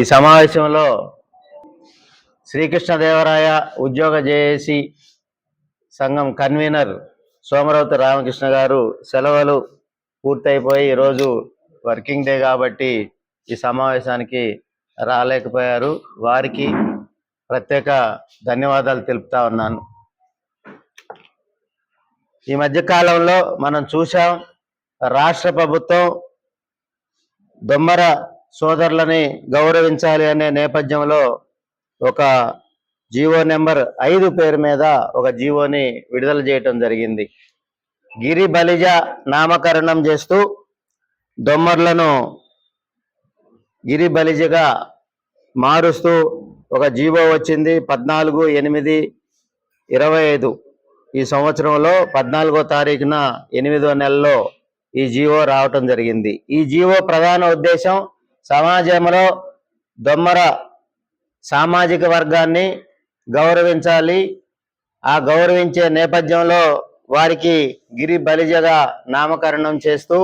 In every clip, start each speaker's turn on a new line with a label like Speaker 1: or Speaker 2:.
Speaker 1: ఈ సమావేశంలో శ్రీకృష్ణదేవరాయ ఉద్యోగ జేఏసి సంఘం కన్వీనర్ సోమరావుతి రామకృష్ణ గారు సెలవులు పూర్తయిపోయి ఈరోజు వర్కింగ్ డే కాబట్టి ఈ సమావేశానికి రాలేకపోయారు. వారికి ప్రత్యేక ధన్యవాదాలు తెలుపుతా ఉన్నాను. ఈ మధ్య కాలంలో మనం చూసాం రాష్ట్ర ప్రభుత్వం దొమ్మర సోదరులని గౌరవించాలి అనే నేపథ్యంలో ఒక జీవో నెంబర్ ఐదు పేరు మీద ఒక జీవోని విడుదల చేయటం జరిగింది. గిరి బలిజ నామకరణం చేస్తూ దొమ్మర్లను గిరి బలిజగా మారుస్తూ ఒక జీవో వచ్చింది పద్నాలుగు ఎనిమిది ఇరవై ఐదు. ఈ సంవత్సరంలో పద్నాలుగో తారీఖున ఎనిమిదో నెలలో ఈ జీవో రావటం జరిగింది. ఈ జీవో ప్రధాన ఉద్దేశం సమాజంలో దొమ్మర సామాజిక వర్గాన్ని గౌరవించాలి. ఆ గౌరవించే నేపథ్యంలో వారికి గిరి బలిజగా నామకరణం చేస్తూ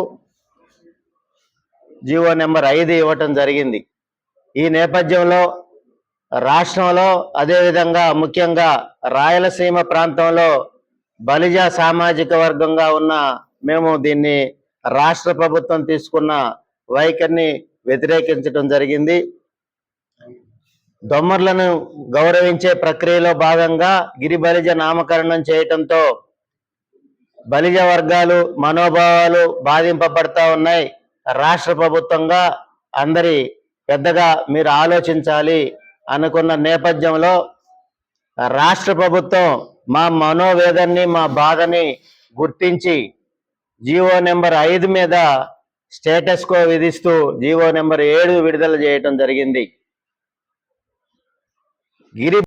Speaker 1: జీవో నెంబర్ ఐదు ఇవ్వటం జరిగింది. ఈ నేపథ్యంలో రాష్ట్రంలో అదేవిధంగా ముఖ్యంగా రాయలసీమ ప్రాంతంలో బలిజ సామాజిక వర్గంగా ఉన్న మేము దీన్ని రాష్ట్ర ప్రభుత్వం తీసుకున్న వైఖరిని వ్యతిరేకించడం జరిగింది. దొమ్మర్లను గౌరవించే ప్రక్రియలో భాగంగా గిరి బలిజ నామకరణం చేయటంతో బలిజ వర్గాలు మనోభావాలు బాధింపబడతా ఉన్నాయి. రాష్ట్ర ప్రభుత్వంగా అందరి పెద్దగా మీరు ఆలోచించాలి అనుకున్న నేపథ్యంలో రాష్ట్ర ప్రభుత్వం మా మనోవేదన్ని మా బాధని గుర్తించి జీవో నెంబర్ ఐదు మీద స్టేటస్ కో విధిస్తూ జీవో నెంబర్ ఏడు విడుదల చేయటం జరిగింది. గిరి